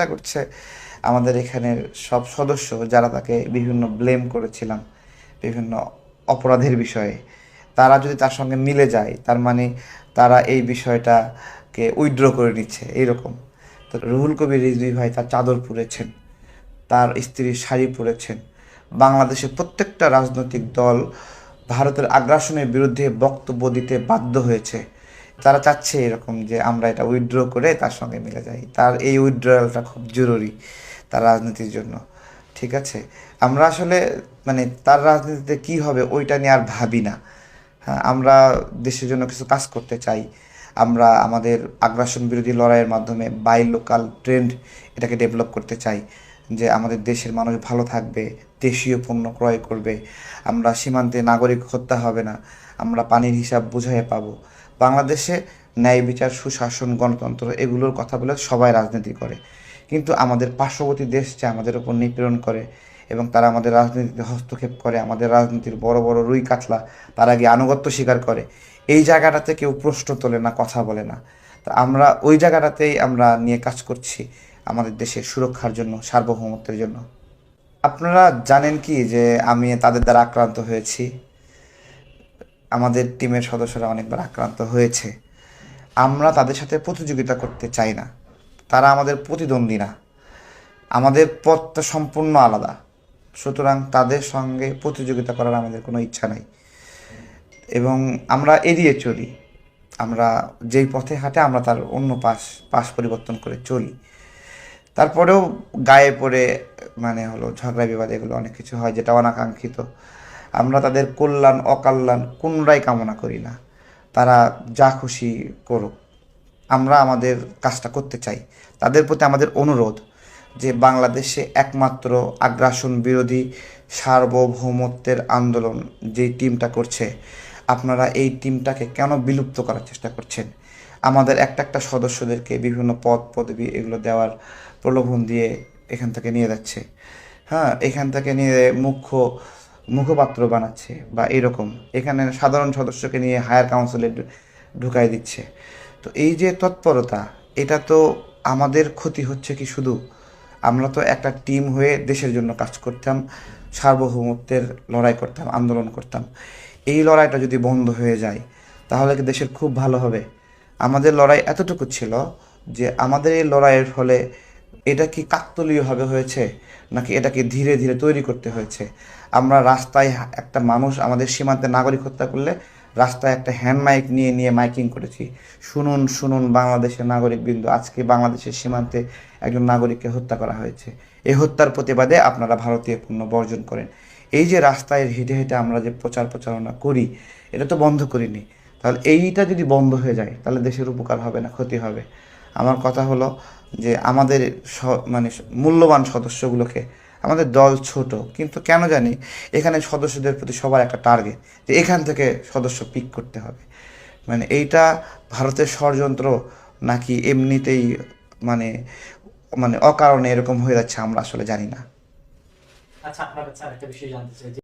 চেষ্টা করছে আমাদের এখানের সব সদস্য যারা তাকে বিভিন্ন ব্লেম করেছিলাম, বিভিন্ন অপরাধের বিষয়ে। তারা যদি তার সঙ্গে মিলে যায়, তার মানে তারা এই বিষয়টাকে উইড্র করে নিচ্ছে, এইরকম। তো রুহুল কবির রিজভি ভাই তার চাদর পরেছেন তার স্ত্রীর শাড়ি পরেছেন বাংলাদেশের প্রত্যেকটা রাজনৈতিক দল ভারতের আগ্রাসনের বিরুদ্ধে বক্তব্য দিতে বাধ্য হয়েছে। তারা চাচ্ছে এরকম যে আমরা এটা উইথড্র করে তার সঙ্গে মিলে যাই। তার এই উইথড্রয়ালটা খুব জরুরি তার রাজনীতির জন্য। ঠিক আছে? আমরা আসলে মানে তার রাজনীতিতে কি হবে ওইটা নিয়ে আর ভাবি না। হ্যাঁ আমরা দেশের জন্য কিছু কাজ করতে চাই। আমরা আমাদের আগ্রাসন বিরোধী লড়াইয়ের মাধ্যমে বাই লোকাল ট্রেন্ড এটাকে ডেভেলপ করতে চাই। যে আমাদের দেশের মানুষ ভালো থাকবে, দেশীয় পণ্য ক্রয় করবে। আমরা সীমান্তে নাগরিক হত্যা হবে না। আমরা পানির হিসাব বুঝাইয়ে পাবো। বাংলাদেশে ন্যায় বিচার, সুশাসন, গণতন্ত্র এগুলোর কথা বলে সবাই রাজনীতি করে। কিন্তু আমাদের পার্শ্ববর্তী দেশ যে আমাদের উপর নিপীড়ন করে এবং তারা আমাদের রাজনীতিতে হস্তক্ষেপ করে, আমাদের রাজনীতির বড় বড় রুই কাতলা তারা গিয়ে আনুগত্য স্বীকার করে, এই জায়গাটাতে কেউ প্রশ্ন তোলে না, কথা বলে না। তা আমরা ওই জায়গাটাতেই আমরা নিয়ে কাজ করছি আমাদের দেশের সুরক্ষার জন্য, সার্বভৌমত্বের জন্য। আপনারা জানেন কি যে আমি তাদের দ্বারা আক্রান্ত হয়েছি? আমাদের টিমের সদস্যরা অনেকবার আক্রান্ত হয়েছে। আমরা তাদের সাথে প্রতিযোগিতা করতে চাই না। তারা আমাদের প্রতিদ্বন্দ্বী না। আমাদের পথটা সম্পূর্ণ আলাদা। সুতরাং তাদের সঙ্গে প্রতিযোগিতা করার আমাদের কোনো ইচ্ছা নাই। এবং আমরা এড়িয়ে চলি। আমরা যেই পথে হাঁটে আমরা তার অন্য পাশ পাশ পরিবর্তন করে চলি। তারপরেও গায়ে পড়ে মানে হলো ঝগড়া বিবাদ এগুলো অনেক কিছু হয় যেটা অনাকাঙ্ক্ষিত। আমরা তাদের কল্যাণ, অকল্যাণ কোনটাই কামনা করি না। তারা যা খুশি করুক। আমরা আমাদের কাজটা করতে চাই। তাদের প্রতি আমাদের অনুরোধ যে বাংলাদেশে একমাত্র আগ্রাসন বিরোধী সার্বভৌমত্বের আন্দোলন যে টিমটা করছে, আপনারা এই টিমটাকে কেন বিলুপ্ত করার চেষ্টা করছেন? আমাদের একটা একটা সদস্যদেরকে বিভিন্ন পদ, পদবি এগুলো দেওয়ার প্রলোভন দিয়ে এখান থেকে নিয়ে যাচ্ছে। হ্যাঁ এখান থেকে নিয়ে মুখ্য মুখপাত্র বানাচ্ছে বা এরকম। এখানে সাধারণ সদস্যকে নিয়ে হায়ার কাউন্সিলে ঢুকাই দিচ্ছে। তো এই যে তৎপরতা, এটা তো আমাদের ক্ষতি হচ্ছে কি শুধু? আমরা তো একটা টিম হয়ে দেশের জন্য কাজ করতাম, সার্বভৌমত্বের লড়াই করতাম, আন্দোলন করতাম। এই লড়াইটা যদি বন্ধ হয়ে যায়, তাহলে কি দেশের খুব ভালো হবে? আমাদের লড়াই এতটুকু ছিল যে আমাদের এই লড়াইয়ের ফলে এটা কি কাকতলীয়ভাবে হয়েছে? নাকি এটাকে ধীরে ধীরে তৈরি করতে হয়েছে? আমরা রাস্তায় একটা মানুষ আমাদের সীমান্তে নাগরিক হত্যা করলে রাস্তায় একটা হ্যান্ড মাইক নিয়ে নিয়ে মাইকিং করেছি। শুনুন শুনুন, বাংলাদেশের নাগরিক বিন্দু আজকে বাংলাদেশের সীমান্তে একজন নাগরিককে হত্যা করা হয়েছে। এই হত্যার প্রতিবাদে আপনারা ভারতীয় পণ্য বর্জন করেন। এই যে রাস্তায় হেঁটে হেঁটে আমরা যে প্রচার প্রচারণা করি, এটা তো বন্ধ করিনি। তাহলে এইটা যদি বন্ধ হয়ে যায়, তাহলে দেশের উপকার হবে না, ক্ষতি হবে। আমার কথা হলো যে আমাদের মানে মূল্যবান সদস্যগুলোকে, আমাদের দল ছোট, কিন্তু কেন জানি এখানে সদস্যদের প্রতি সবার একটা টার্গেট যে এখান থেকে সদস্য পিক করতে হবে। মানে এইটা ভারতের ষড়যন্ত্র নাকি এমনিতেই মানে মানে অকারণে এরকম হয়ে যাচ্ছে আমরা আসলে জানি না। আচ্ছা আপনার কাছে আরেকটা বিষয় জানতে চাই